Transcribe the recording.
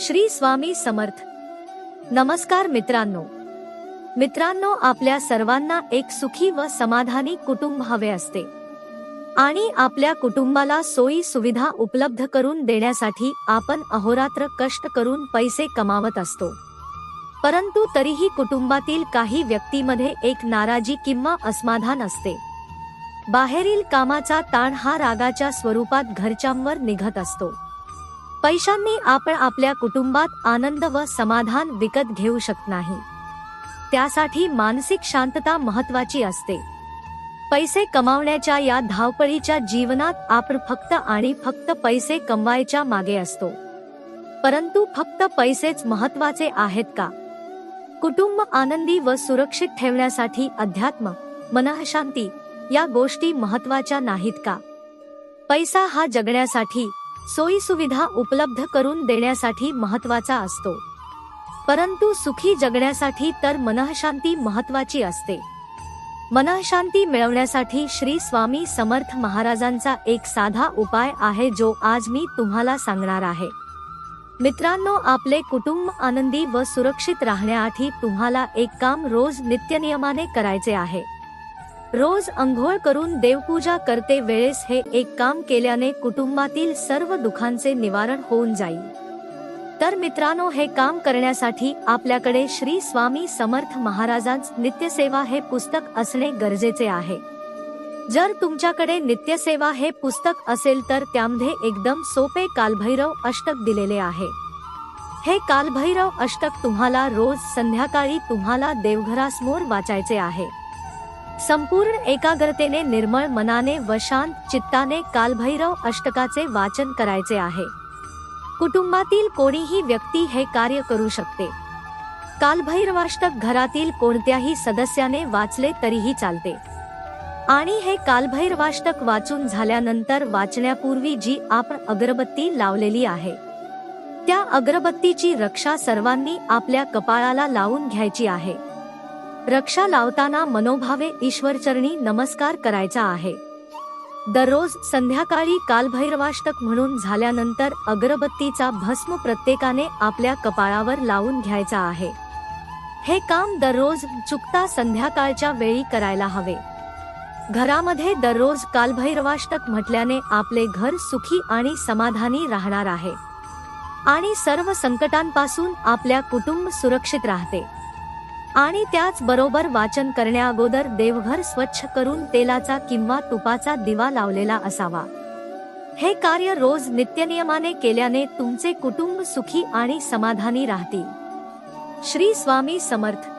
श्री स्वामी समर्थ. नमस्कार मित्रांनो. मित्रांनो आपल्या सर्वांना एक सुखी व समाधानी कुटुंब हवे असते. आणि आपल्या कुटुंबाला सोयी सुविधा उपलब्ध करून देण्यासाठी आपण अहोरात्र कष्ट करून पैसे कमावत असतो. परंतु तरीही कुटुंबातील काही व्यक्तीमध्ये एक नाराजी किंवा असमाधान असते. बाहेरील कामाचा ताण हा रागाच्या स्वरूपात घरच्यांवर निघत असतो. पैशांनी आपण आपल्या कुटुंबात आनंद व समाधान विकत घेऊ शकत नाही. त्यासाठी मानसिक शांतता महत्वाची असते. पैसे कमावण्याच्या या धावपळीच्या जीवनात आपण फक्त आणि फक्त पैसे कमवायच्या मागे असतो. परंतु फक्त पैसेच महत्त्वाचे आहेत का? कुटुंब आनंदी व सुरक्षित ठेवण्यासाठी अध्यात्म मनःशांती या गोष्टी महत्त्वाच्या नाहीत का? पैसा हा जगण्यासाठी सोयी सुविधा उपलब्ध करून देण्यासाठी महत्त्वाचा असतो. परंतु सुखी जगण्यासाठी तर मनःशांती महत्वाची असते. मनःशांती मिळवण्यासाठी श्री स्वामी समर्थ महाराजांचा एक साधा उपाय आहे जो आज मी तुम्हाला सांगणार आहे. मित्रांनो आपले कुटुंब आनंदी व सुरक्षित राहण्यासाठी तुम्हाला एक काम रोज नित्यनियमाने करायचे आहे. रोज अंघोळ करून देवपूजा करते वेळेस हे एक काम केल्याने कुटुंबातील सर्व दुखांचे निवारण होऊन जाईल. तर मित्रांनो हे काम करण्यासाठी आपल्याकडे श्री स्वामी समर्थ महाराजांच नित्यसेवा हे पुस्तक असणे गरजेचे आहे. जर तुमच्याकडे नित्यसेवा हे पुस्तक असेल तर त्यामध्ये एकदम सोपे कालभैरव अष्टक दिलेले आहे. हे कालभैरव अष्टक तुम्हाला रोज संध्याकाळी तुम्हाला देवघरासमोर वाचायचे आहे. संपूर्ण एकाग्रतेने निर्मळ मनाने व शांत चित्ताने कालभैरव अष्टकाचे वाचन करायचे आहे. कुटुंबातील कोणीही व्यक्ती हे कार्य करू शकते. कालभैरवाष्टक घरातील कोणत्याही सदस्याने वाचले तरीही चालते. आणि हे कालभैरवाष्टक वाचून झाल्यानंतर वाचण्यापूर्वी जी आपण अगरबत्ती लावलेली आहे त्या अगरबत्तीची रक्षा सर्वांनी आपल्या कपाळाला लावून घ्यायची आहे. रक्षा लावताना मनोभावे ईश्वरचरणी नमस्कार करायचा आहे. दररोज संध्याकाळी कालभैरवाष्टक म्हणून झाल्यानंतर अगरबत्तीचा भस्म प्रत्येकाने आपल्या कपाळावर लावून घ्यायचा आहे. हे काम दररोज चुकता संध्याकाळच्या वेळी करायला हवे. घरामध्ये दररोज कालभैरवाष्टक म्हटल्याने आपले घर सुखी आणि समाधानी राहणार आहे. आणि सर्व संकटांपासून आपल्या कुटुंब सुरक्षित राहते. आणि त्याचबरोबर वाचन करण्याअगोदर देवघर स्वच्छ करून तेलाचा किंवा तुपाचा दिवा लावलेला असावा. हे कार्य रोज नित्यनियमाने केल्याने तुमचे कुटुंब सुखी आणि समाधानी राहतील. श्री स्वामी समर्थ.